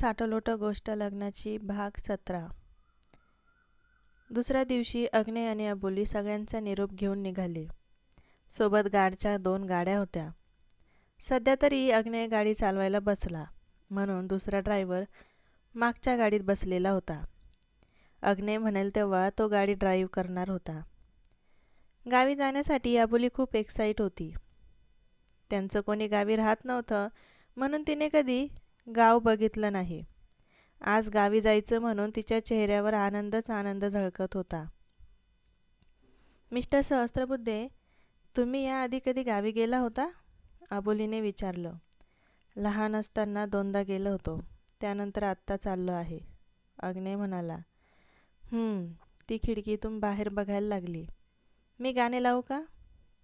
साठलोट गोष्ट लग्नाची भाग सतरा. दुसऱ्या दिवशी अग्नेय आणि अबोली सगळ्यांचा निरोप घेऊन निघाले. सोबत गाडच्या दोन गाड्या होत्या. सध्या तरी अग्नेय गाडी चालवायला बसला म्हणून दुसरा ड्रायव्हर मागच्या गाडीत बसलेला होता. अग्नेय म्हणेल तेव्हा तो गाडी ड्राईव्ह करणार होता. गावी जाण्यासाठी अबोली खूप एक्साईट होती. त्यांचं कोणी गावी राहत नव्हतं म्हणून तिने कधी गाव बघितलं नाही. आज गावी जायचं म्हणून तिच्या चेहऱ्यावर आनंदच आनंद झळकत होता. मिस्टर सहस्त्रबुद्धे तुम्ही याआधी कधी गावी गेला होता? आबोलीने विचारलं. लहान असताना दोनदा गेलो होतो. त्यानंतर आत्ता चाललो आहे. अग्नेय म्हणाला ती खिडकीतून बाहेर बघायला लागली. मी गाणे लावू का?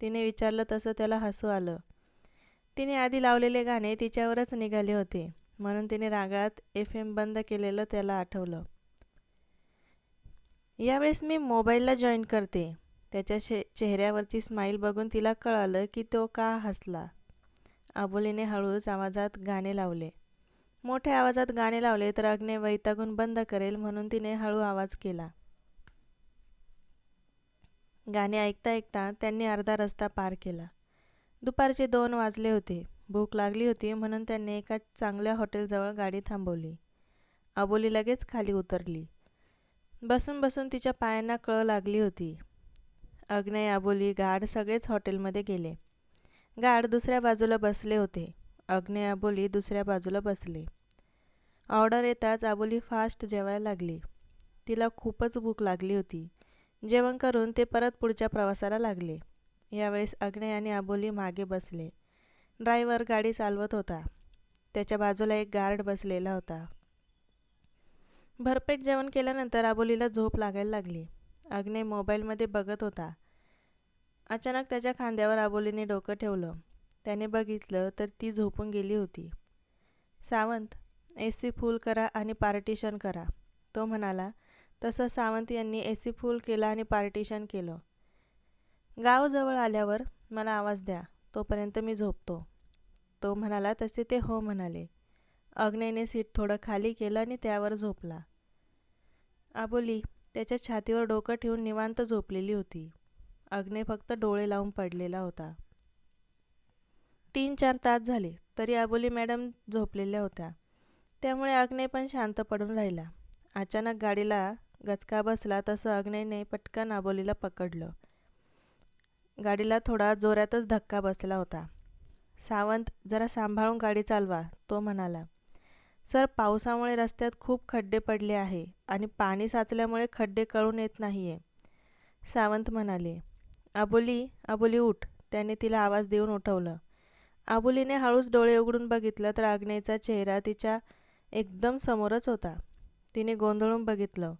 तिने विचारलं तसं त्याला हसू आलं. तिने आधी लावलेले गाणे तिच्यावरच निघाले होते. म्हणून तिने रागात एफ एम बंद केलेलं त्याला आठवलं. यावेळेस मी मोबाईलला जॉईन करते. त्याच्या शे चेहऱ्यावरची स्माईल बघून तिला कळालं की तो का हसला. आबोलीने हळूच आवाजात गाणे लावले. मोठ्या आवाजात गाणे लावले तर अग्ने वैतागून बंद करेल म्हणून तिने हळू आवाज केला. गाणे ऐकता ऐकता त्यांनी अर्धा रस्ता पार केला. दुपारचे दोन वाजले होते. भूक लागली होती म्हणून त्यांनी एका चांगल्या हॉटेलजवळ गाडी थांबवली. अबोली लगेच खाली उतरली. बसून बसून तिच्या पायांना कळ लागली होती. अग्नय आबोली गाड सगळेच हॉटेलमध्ये गेले. गाड दुसऱ्या बाजूला बसले होते. अग्नय आबोली दुसऱ्या बाजूला बसले. ऑर्डर येताच आबोली फास्ट जेवायला लागली. तिला खूपच भूक लागली होती. जेवण करून ते परत पुढच्या प्रवासाला लागले. यावेळेस अग्नय आणि आबोली मागे बसले. ड्रायव्हर गाडी चालवत होता. त्याच्या बाजूला एक गार्ड बसलेला होता. भरपेट जेवण केल्यानंतर आबोलीला झोप लागायला लागली. अग्ने मोबाईलमध्ये बघत होता. अचानक त्याच्या खांद्यावर आबोलीने डोकं ठेवलं. त्याने बघितलं तर ती झोपून गेली होती. सावंत ए सी फुल करा आणि पार्टिशन करा. तो म्हणाला तसं सावंत यांनी ए सी फुल केला आणि पार्टिशन केलं. गाव जवळ आल्यावर मला आवाज द्या. तोपर्यंत मी झोपतो. तो म्हणाला तसे ते हो म्हणाले. अग्नेने सीट थोडं खाली केलं आणि त्यावर झोपला. आबोली त्याच्या छातीवर डोकं ठेवून निवांत झोपलेली होती. अग्ने फक्त डोळे लावून पडलेला होता. तीन चार तास झाले तरी आबोली मॅडम झोपलेल्या होत्या. त्यामुळे अग्ने पण शांत पडून राहिला. अचानक गाडीला गचका बसला तसं अग्नेने पटकन आबोलीला पकडलं. गाडीला थोडा जोरातच धक्का बसला होता. सावंत जरा सांभाळून गाडी चालवा तो म्हणाला. सर पावसामुळे रस्त्यात खूप खड्डे पडले आहे आणि पाणी साचल्यामुळे खड्डे कळून येत नाही आहे सावंत म्हणाले. अबोली अबोली उठ त्याने तिला आवाज देऊन उठवलं. आबोलीने हळूच डोळे उघडून बघितलं तर आग्नेयचा चेहरा तिच्या एकदम समोरच होता. तिने गोंधळून बघितलं.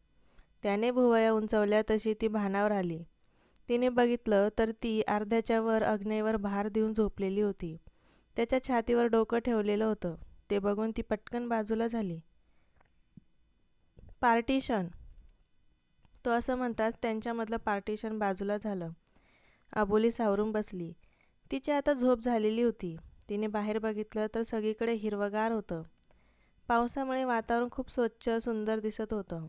त्याने भुवया उंचवल्या तशी ती भानावर आली. तिने बघितलं तर ती अर्ध्याच्या वर अग्नेवर भार देऊन झोपलेली होती. त्याच्या छातीवर डोकं ठेवलेलं होतं. ते बघून ती पटकन बाजूला झाली. पार्टिशन. तो असं म्हणताच त्यांच्यामधलं पार्टिशन बाजूला झालं. अबोली सावरून बसली. तिची आता झोप झालेली होती. तिने बाहेर बघितलं तर सगळीकडे हिरवगार होतं. पावसामुळे वातावरण खूप स्वच्छ सुंदर दिसत होतं.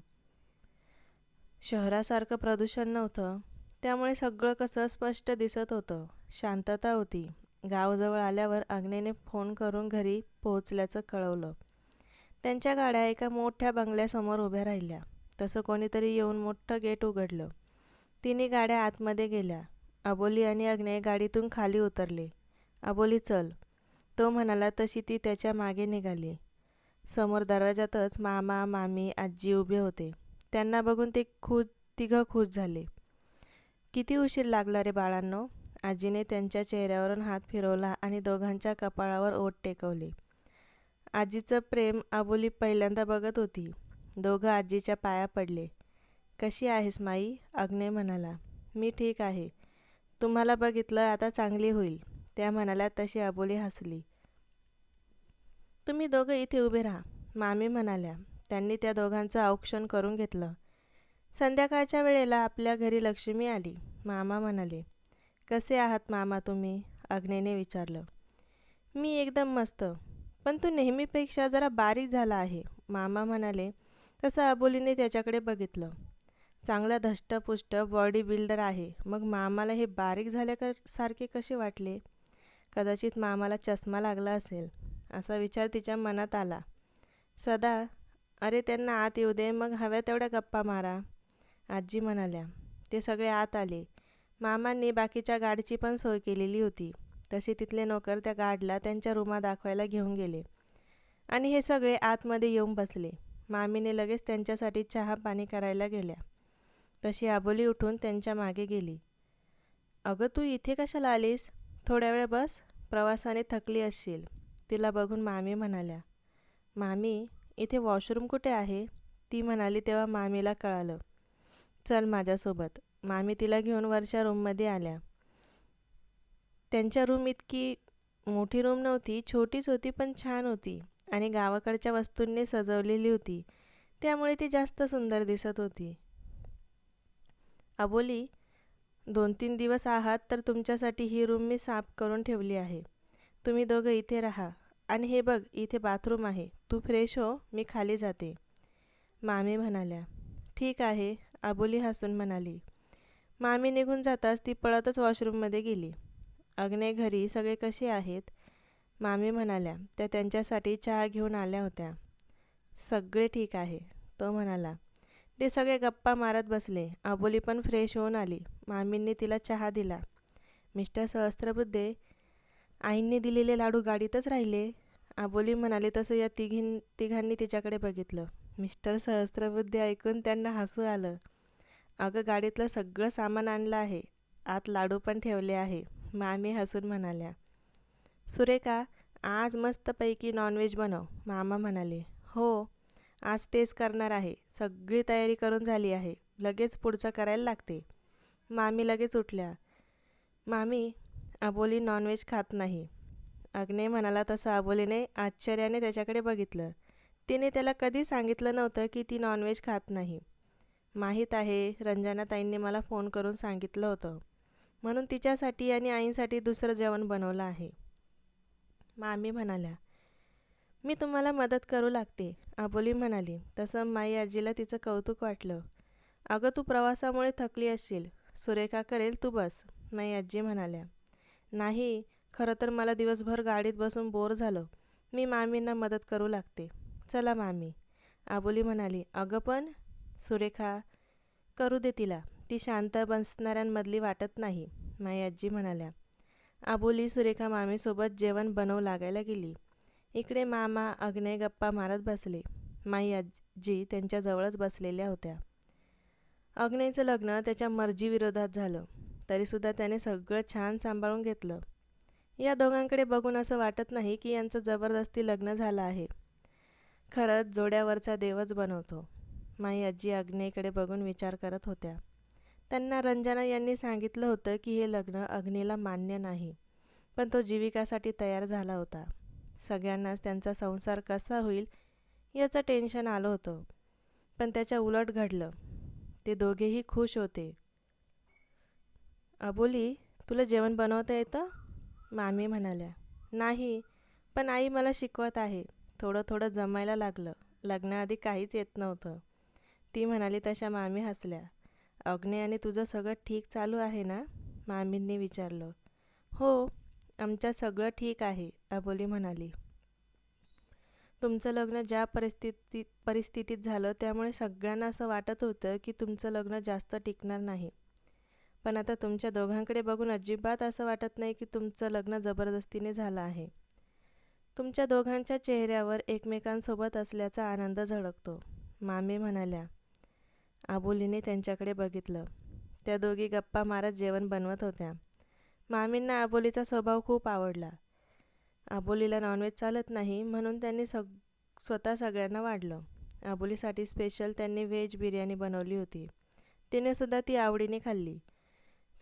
शहरासारखं प्रदूषण नव्हतं. त्यामुळे सगळं कसं स्पष्ट दिसत होतं. शांतता होती. गावजवळ आल्यावर अग्नेने फोन करून घरी पोहोचल्याचं कळवलं. त्यांच्या गाड्या एका मोठ्या बंगल्यासमोर उभ्या राहिल्या. तसं कोणीतरी येऊन मोठं गेट उघडलं. तिन्ही गाड्या आतमध्ये गेल्या. अबोली आणि अग्ने गाडीतून खाली उतरले. अबोली चल. तो म्हणाला तशी ती त्याच्यामागे निघाली. समोर दरवाजातच मामा मामी आजी उभे होते. त्यांना बघून ते खुश तिघं खुश झाले. किती उशीर लागला रे बाळांनो? आजीने त्यांच्या चेहऱ्यावरून हात फिरवला आणि दोघांच्या कपाळावर ओठ टेकवले. आजीचं प्रेम आबोली पहिल्यांदा बघत होती. दोघं आजीच्या पाया पडले. कशी आहेस माई? अग्ने म्हणाला. मी ठीक आहे. तुम्हाला बघितलं आता चांगली होईल. त्या म्हणाल्या तशी अबोली हसली. तुम्ही दोघं इथे उभे राहा मामी म्हणाल्या. त्यांनी त्या दोघांचं औक्षण करून घेतलं. संध्याकाळच्या वेळेला आपल्या घरी लक्ष्मी आली. मामा म्हणाले कसे आहात मामा तुम्ही? अग्नेने विचारलं. मी एकदम मस्त पण तू नेहमीपेक्षा जरा बारीक झाला आहे. मामा म्हणाले तसं अबोलीने त्याच्याकडे बघितलं. चांगला धष्टपुष्ट बॉडी बिल्डर आहे. मग मामाला हे बारीक झाल्या सारखे कसे वाटले? कदाचित मामाला चष्मा लागला असेल. असा विचार तिच्या मनात आला. सदा अरे त्यांना आत येऊ दे मग हव्या तेवढ्या गप्पा मारा. आजी म्हणाल्या ते सगळे आत आले. मामांनी बाकीच्या गाडीची पण सोय केलेली होती. तसे तिथले नोकर त्या गाडला त्यांच्या रूमा दाखवायला घेऊन गेले. आणि हे सगळे आतमध्ये येऊन बसले. मामीने लगेच त्यांच्यासाठी चहा पाणी करायला गेल्या. तशी आबोली उठून त्यांच्या मागे गेली. अगं तू इथे कशाला आलीस? थोड्या वेळ बस. प्रवासाने थकली असशील. तिला बघून मामी म्हणाल्या मामी इथे वॉशरूम कुठे आहे? ती म्हणाली तेव्हा मामीला कळालं. चल माझ्यासोबत. मामी तिला घेऊन वरच्या रूममध्ये आल्या. त्यांच्या रूम इतकी मोठी रूम नव्हती छोटीच होती पण छान होती आणि गावाकडच्या वस्तूंनी सजवलेली होती. त्यामुळे ती जास्त सुंदर दिसत होती. अबोली दोन तीन दिवस आहात तर तुमच्यासाठी ही रूम मी साफ करून ठेवली आहे. तुम्ही दोघं इथे राहा. आणि हे बघ इथे बाथरूम आहे. तू फ्रेश हो मी खाली जाते. मामी म्हणाल्या. ठीक आहे. आबोली हसून म्हणाली मामी निघून जाताच ती पळतच वॉशरूममध्ये गेली. अग्ने घरी सगळे कसे आहेत? मामी म्हणाल्या त्या त्यांच्यासाठी चहा घेऊन आल्या होत्या. सगळे ठीक आहे. तो म्हणाला ते सगळे गप्पा मारत बसले. आबोली पण फ्रेश होऊन आली. मामींनी तिला चहा दिला. मिस्टर सहस्त्रबुद्धे आईंनी दिलेले लाडू गाडीतच राहिले? आबोली म्हणाली तसं या तिघीं तिघांनी तिच्याकडे बघितलं. मिस्टर सहस्त्रबुद्धी ऐकून त्यांना हसू आलं. अगं गाडीतलं सगळं सामान आणलं आहे. आत लाडू पण ठेवले आहे. मामी हसून म्हणाल्या सुरेखा आज मस्तपैकी नॉनव्हेज बनव मामा म्हणाले. हो आज तेच करणार आहे. सगळी तयारी करून झाली आहे. लगेच पुढचं करायला लागते. मामी लगेच उठल्या. मामी अबोली नॉनव्हेज खात नाही. अग्ने म्हणाला तसं अबोलीने आश्चर्याने त्याच्याकडे बघितलं. तिने त्याला कधी सांगितलं नव्हतं की ती नॉनव्हेज खात नाही. माहीत आहे रंजनाताईंनी मला फोन करून सांगितलं होतं. म्हणून तिच्यासाठी आणि आईंसाठी दुसरं जेवण बनवलं आहे. मामी म्हणाल्या मी तुम्हाला मदत करू लागते अबोली म्हणाली. तसं माई आजीला तिचं कौतुक वाटलं. अगं तू प्रवासामुळे थकली असशील. सुरेखा करेल तू बस माई आजी म्हणाल्या. नाही खरं तर मला दिवसभर गाडीत बसून बोर झालं. मी मामींना मदत करू लागते. चला मामी. आबोली म्हणाली अगं पण सुरेखा करू दे तिला. ती शांत बसणाऱ्यांमधली वाटत नाही माई आजी म्हणाल्या. आबोली सुरेखा मामीसोबत जेवण बनवू लागायला गेली. इकडे मामा अग्ने गप्पा मारत बसले. माई आजी त्यांच्याजवळच बसलेल्या होत्या. अग्नेचं लग्न त्याच्या मर्जीविरोधात झालं. तरीसुद्धा त्याने सगळं छान सांभाळून घेतलं. या दोघांकडे बघून असं वाटत नाही की यांचं जबरदस्ती लग्न झालं आहे. खरंच जोड्यावरचा देवच बनवतो. माई आजी अग्नेकडे बघून विचार करत होत्या. त्यांना रंजना यांनी सांगितलं होतं की हे लग्न अग्नीला मान्य नाही पण तो जीविकासाठी तयार झाला होता. सगळ्यांनाच त्यांचा संसार कसा होईल याचं टेन्शन आलं होतं पण त्याच्या उलट घडलं. ते दोघेही खुश होते. अबोली तुला जेवण बनवता येतं? मामी म्हणाल्या. नाही पण आई मला शिकवत आहे. थोडं थोडं जमायला लागलं. लग्नाआधी काहीच येत नव्हतं. ती म्हणाली तशा मामी हसल्या. अग्ने आणि तुझं सगळं ठीक चालू आहे ना? मामींनी विचारलं. हो आमच्या सगळं ठीक आहे अबोली म्हणाली. तुमचं लग्न ज्या परिस्थितीत परिस्थितीत झालं त्यामुळे सगळ्यांना असं वाटत होतं की तुमचं लग्न जास्त टिकणार नाही. पण आता तुमच्या दोघांकडे बघून अजिबात असं वाटत नाही की तुमचं लग्न जबरदस्तीने झालं आहे. तुमच्या दोघांच्या चेहऱ्यावर एकमेकांसोबत असल्याचा आनंद झळकतो. मामी म्हणाल्या आबोलीने त्यांच्याकडे बघितलं. त्या दोघी गप्पा मारत जेवण बनवत होत्या. मामींना आबोलीचा स्वभाव खूप आवडला. आबोलीला नॉनव्हेज चालत नाही म्हणून त्यांनी सग स्वतः सगळ्यांना वाढलं. आबोलीसाठी स्पेशल त्यांनी व्हेज बिर्याणी बनवली होती. तिनेसुद्धा ती आवडीने खाल्ली.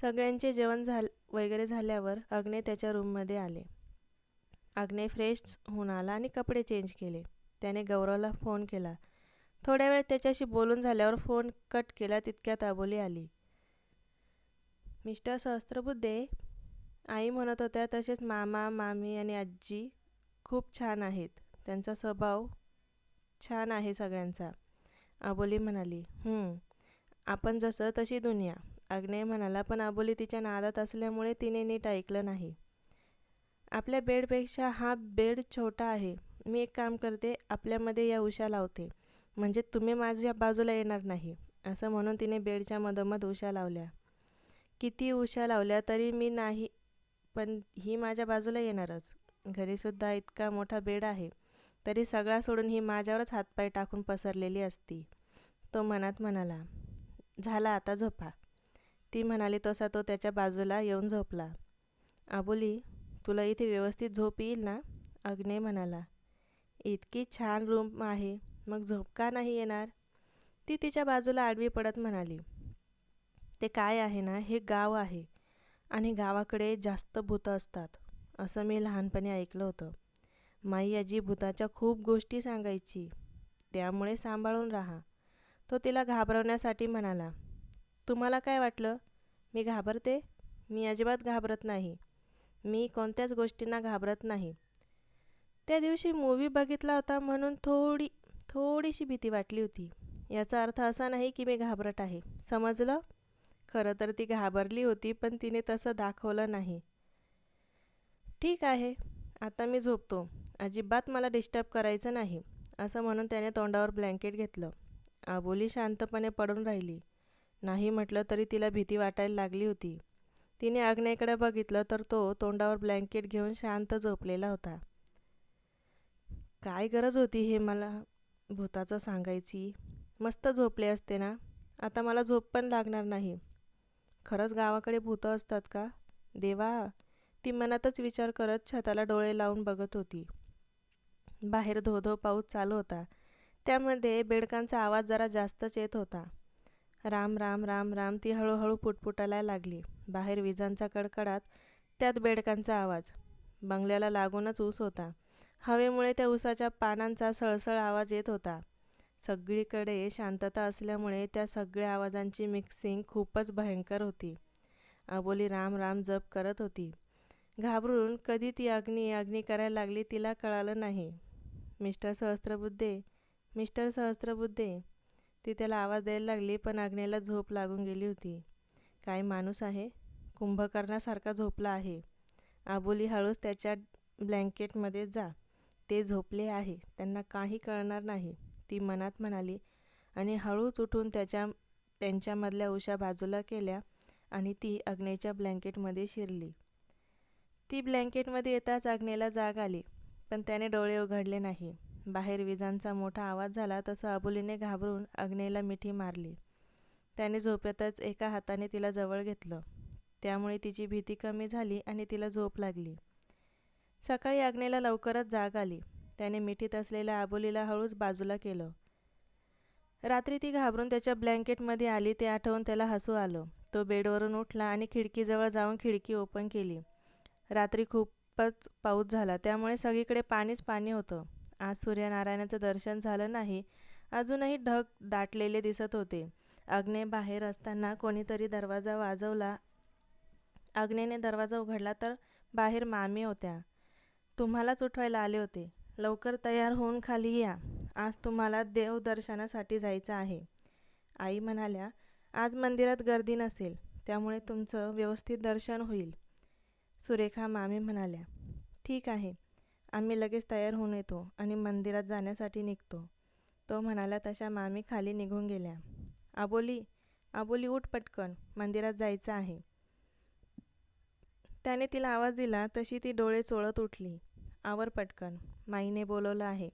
सगळ्यांचे जेवण झाल वगैरे झाल्यावर अग्ने त्याच्या रूममध्ये आले. आग्ने फ्रेश होऊन आला आणि कपडे चेंज केले. त्याने गौरवला फोन केला. थोड्या वेळ त्याच्याशी बोलून झाल्यावर फोन कट केला तितक्यात आबोली आली. मिस्टर सहस्त्रबुद्धे आई म्हणत होत्या तसेच मामा मामी आणि आजी खूप छान आहेत. त्यांचा स्वभाव छान आहे सगळ्यांचा. आबोली म्हणाली. आपण जसं तशी दुनिया. आग्नेय म्हणाला पण आबोली तिच्या नादात असल्यामुळे तिने नीट ऐकलं नाही. आपल्या बेडपेक्षा हा बेड छोटा आहे. मी एक काम करते आपल्यामध्ये या उशा लावते. म्हणजे तुम्ही माझ्या बाजूला येणार नाही असं म्हणून तिने बेडच्या मधोमध उशा लावल्या. किती उशा लावल्या तरी मी नाही पण ही माझ्या बाजूला येणारच. घरीसुद्धा इतका मोठा बेड आहे तरी सगळा सोडून ही माझ्यावरच हातपाय टाकून पसरलेली असती. तो मनात म्हणाला झाला आता झोपा. ती म्हणाली तसा तो त्याच्या बाजूला येऊन झोपला. आबुली तुला इथे व्यवस्थित झोप येईल ना? अग्ने म्हणाला. इतकी छान रूम आहे मग झोप का नाही येणार? ती तिच्या बाजूला आडवी पडत म्हणाली. ते काय आहे ना हे गाव आहे आणि गावाकडे जास्त भूतं असतात असं मी लहानपणी ऐकलं होतं. माई आजी भूताच्या खूप गोष्टी सांगायची त्यामुळे सांभाळून राहा. तो तिला घाबरवण्यासाठी म्हणाला. तुम्हाला काय वाटलं? मी घाबरते? मी अजिबात घाबरत नाही. मी कोणत्याच गोष्टींना घाबरत नाही. त्या दिवशी मूवी बघितला होता म्हणून थोडी थोडीशी भीती वाटली होती. याचा अर्थ असा नाही की मी घाबरत आहे. समजलं? खरं तर ती घाबरली होती पण तिने तसं दाखवलं नाही. ठीक आहे आता मी झोपतो. अजिबात मला डिस्टर्ब करायचं नाही असं म्हणून त्याने तोंडावर ब्लँकेट घेतलं. आबोली शांतपणे पडून राहिली. नाही म्हटलं तरी तिला भीती वाटायला लागली होती. तिने आग्नेकडे बघितलं तर तो तोंडावर ब्लँकेट घेऊन शांत झोपलेला होता. काय गरज होती हे मला भूताचं सांगायची? मस्त झोपले असते ना? आता मला झोप पण लागणार नाही. खरंच गावाकडे भूतं असतात का? देवा ती मनातच विचार करत छताला डोळे लावून बघत होती. बाहेर धो धो पाऊस चालू होता. त्यामध्ये बेडकांचा आवाज जरा जास्तच येत होता. राम राम राम राम ती हळूहळू पुटपुटायला लागली. बाहेर विजांचा कडकडात त्यात बेडकांचा आवाज. बंगल्याला लागूनच ऊस होता. हवेमुळे त्या ऊसाच्या पानांचा सळसळ आवाज येत होता. सगळीकडे शांतता असल्यामुळे त्या सगळ्या आवाजांची मिक्सिंग खूपच भयंकर होती. अबोली राम राम जप करत होती. घाबरून कधी ती अग्नी अग्नी करायला लागली तिला कळालं नाही. Mister Sahasrabuddhe Mister Sahasrabuddhe. ती त्याला आवाज द्यायला लागली पण अग्नेला झोप लागून गेली होती. काय माणूस आहे? कुंभकर्णासारखा झोपला आहे. आबोली हळूच त्याच्या ब्लँकेटमध्ये जा. ते झोपले आहे. त्यांना काही कळणार नाही. ती मनात म्हणाली. आणि हळूच उठून त्याच्या त्यांच्यामधल्या उशा बाजूला केल्या आणि ती अग्नेच्या ब्लँकेटमध्ये शिरली. ती ब्लँकेटमध्ये येताच अग्नेला जाग आली. पण त्याने डोळे उघडले नाही. बाहेर विजांचा मोठा आवाज झाला तसं अबोलीने घाबरून अग्नेला मिठी मारली. त्याने झोपेतच एका हाताने तिला जवळ घेतलं. त्यामुळे तिची भीती कमी झाली आणि तिला झोप लागली. सकाळी आग्नेला लवकरच जाग आली. त्याने मिठीत असलेल्या आबोलीला हळूच बाजूला केलं. रात्री ती घाबरून त्याच्या ब्लँकेटमध्ये आली ते आठवून त्याला हसू आलं. तो बेडवरून उठला आणि खिडकीजवळ जाऊन खिडकी ओपन केली. रात्री खूपच पाऊस झाला त्यामुळे सगळीकडे पाणीच पाणी होतं. आज सूर्यनारायणाचं दर्शन झालं नाही अजूनही ढग दाटलेले दिसत होते. अग्ने बाहेर असताना कोणीतरी दरवाजा वाजवला. अग्नेने दरवाजा उघडला तर बाहेर मामी होत्या. तुम्हालाच उठवायला आले होते. लवकर तयार होऊन खाली या. आज तुम्हाला देवदर्शनासाठी जायचं आहे. आई म्हणाल्या आज मंदिरात गर्दी नसेल त्यामुळे तुमचं व्यवस्थित दर्शन होईल. सुरेखा मामी म्हणाल्या ठीक आहे. आम्ही लगेच तयार होऊन येतो आणि मंदिरात जाण्यासाठी निघतो. तो म्हणाला तशा मामी खाली निघून गेल्या. आबोली आबोली उठ पटकन मंदिरात जायचं आहे. त्याने तिला आवाज दिला तशी ती डोळे चोळत उठली. आवर पटकन माईने बोलवलं आहे.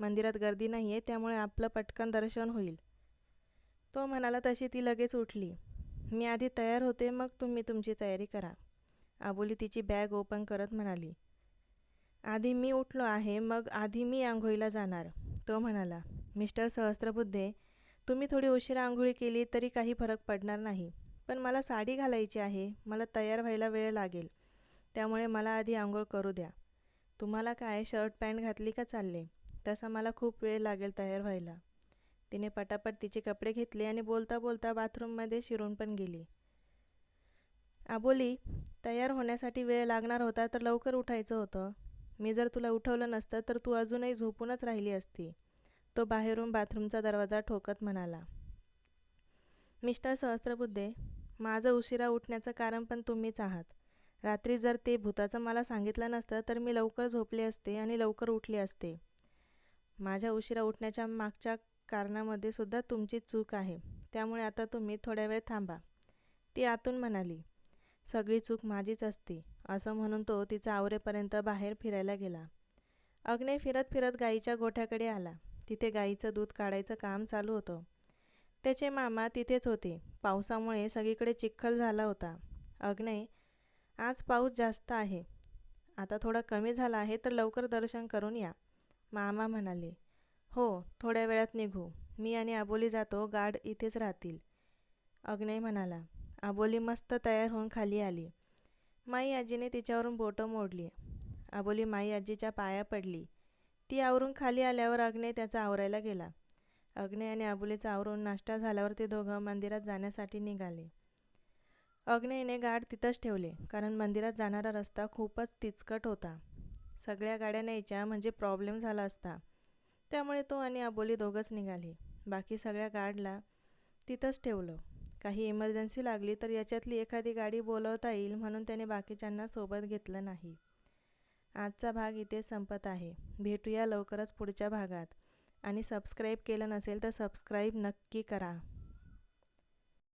मंदिरात गर्दी नाही आहे त्यामुळे आपलं पटकन दर्शन होईल. तो म्हणाला तशी ती लगेच उठली. मी आधी तयार होते मग तुम्ही तुमची तयारी करा. आबोली तिची बॅग ओपन करत म्हणाली. आधी मी उठलो आहे मग आधी मी आंघोळीला जाणार. तो म्हणाला मिस्टर सहस्त्रबुद्धे तुम्ही थोडी उशिरा आंघोळी केली तरी काही फरक पडणार नाही. पण मला साडी घालायची आहे मला तयार व्हायला वेळ लागेल. त्यामुळे मला आधी आंघोळ करू द्या. तुम्हाला काय शर्ट पॅन्ट घातली का चालले? तसा मला खूप वेळ लागेल तयार व्हायला. तिने पटापट तिचे कपडे घेतले आणि बोलता बोलता बाथरूममध्ये शिरून पण गेली. आबोली तयार होण्यासाठी वेळ लागणार होता तर लवकर उठायचं होतं. मी जर तुला उठवलं नसतं तर तू अजूनही झोपूनच राहिली असती. तो बाहेरून बाथरूमचा दरवाजा ठोकत म्हणाला मिस्टर सहस्त्रबुद्धे माझं उशिरा उठण्याचं कारण पण तुम्हीच आहात. रात्री जर ते भूताचं मला सांगितलं नसतं तर मी लवकर झोपले असते आणि लवकर उठले असते. माझ्या उशिरा उठण्याच्या मागच्या कारणामध्ये सुद्धा तुमची चूक आहे. त्यामुळे आता तुम्ही थोड्या वेळ थांबा. ती आतून म्हणाली सगळी चूक माझीच असते असं म्हणून तो तिचा आवरेपर्यंत बाहेर फिरायला गेला. अग्ने फिरत फिरत गाईच्या गोठ्याकडे आला. तिथे गाईचं दूध काढायचं काम चालू होतं. त्याचे मामा तिथेच होते. पावसामुळे सगळीकडे चिखल झाला होता. अग्नय आज पाऊस जास्त आहे. आता थोडा कमी झाला आहे तर लवकर दर्शन करून या. मामा म्हणाले हो थोड्या वेळात निघू. मी आणि आबोली जातो. गार्ड इथेच राहतील. अग्नय म्हणाला आबोली मस्त तयार होऊन खाली आली. माई आजीने तिच्यावरून बोटं मोडली. आबोली माई आजीच्या पाया पडली. ती आवरून खाली आल्यावर अग्नय त्याचा आवरायला गेला. अग्ने आणि आबुलीचा आवरून नाश्ता झाल्यावर ते दोघं मंदिरात जाण्यासाठी निघाले. अग्नेयने गाड तिथंच ठेवले कारण मंदिरात जाणारा रस्ता खूपच तिचकट होता. सगळ्या गाड्या न्यायच्या म्हणजे प्रॉब्लेम झाला असता. त्यामुळे तो आणि आबोली दोघंच निघाले. बाकी सगळ्या गाडला तिथंच ठेवलं. काही इमर्जन्सी लागली तर याच्यातली एखादी गाडी बोलवता येईल म्हणून त्याने बाकीच्यांना सोबत घेतलं नाही. आजचा भाग इथे संपत आहे. भेटूया लवकरच पुढच्या भागात. आणि सबस्क्राईब केलं नसेल तर सबस्क्राईब नक्की करा.